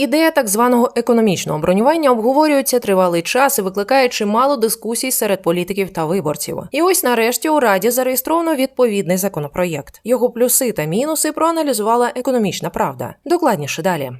Ідея так званого економічного бронювання обговорюється тривалий час і викликає чимало дискусій серед політиків та виборців. І ось нарешті у раді зареєстровано відповідний законопроєкт. Його плюси та мінуси проаналізувала економічна правда. Докладніше далі.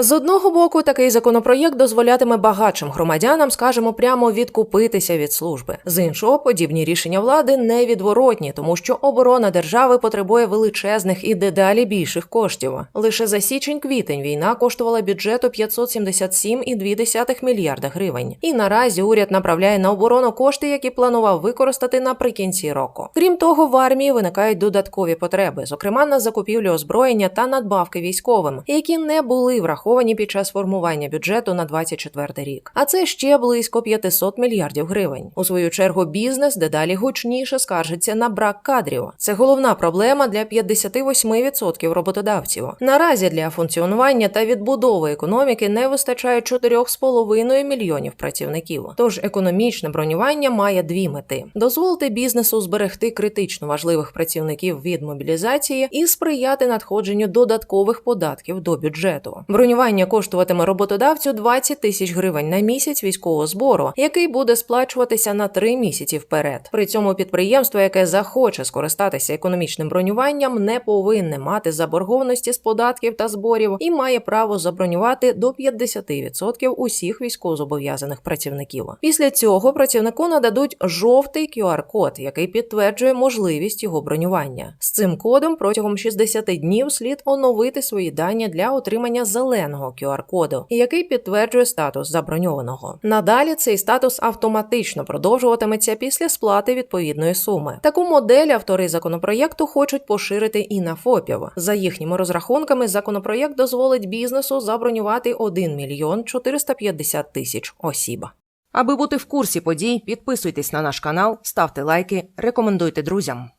З одного боку, такий законопроєкт дозволятиме багатшим громадянам, скажімо, прямо відкупитися від служби. З іншого, подібні рішення влади невідворотні, тому що оборона держави потребує величезних і дедалі більших коштів. Лише за січень-квітень війна коштувала бюджету 577,2 мільярда гривень. І наразі уряд направляє на оборону кошти, які планував використати наприкінці року. Крім того, в армії виникають додаткові потреби, зокрема на закупівлю озброєння та надбавки військовим, які не були враховані під час формування бюджету на 24 рік. А це ще близько 500 мільярдів гривень. У свою чергу бізнес дедалі гучніше скаржиться на брак кадрів. Це головна проблема для 58% роботодавців. Наразі для функціонування та відбудови економіки не вистачає 4,5 мільйонів працівників. Тож економічне бронювання має дві мети: дозволити бізнесу зберегти критично важливих працівників від мобілізації і сприяти надходженню додаткових податків до бюджету. Бронювання коштуватиме роботодавцю 20 тисяч гривень на місяць військового збору, який буде сплачуватися на три місяці вперед. При цьому підприємство, яке захоче скористатися економічним бронюванням, не повинне мати заборгованості з податків та зборів і має право забронювати до 50% усіх військовозобов'язаних працівників. Після цього працівнику нададуть жовтий QR-код, який підтверджує можливість його бронювання. З цим кодом протягом 60 днів слід оновити свої дані для отримання зеленого QR-коду, який підтверджує статус заброньованого. Надалі цей статус автоматично продовжуватиметься після сплати відповідної суми. Таку модель автори законопроєкту хочуть поширити і на ФОПів. За їхніми розрахунками, законопроєкт дозволить бізнесу забронювати 1 мільйон 450 тисяч осіб. Аби бути в курсі подій, підписуйтесь на наш канал, ставте лайки, рекомендуйте друзям.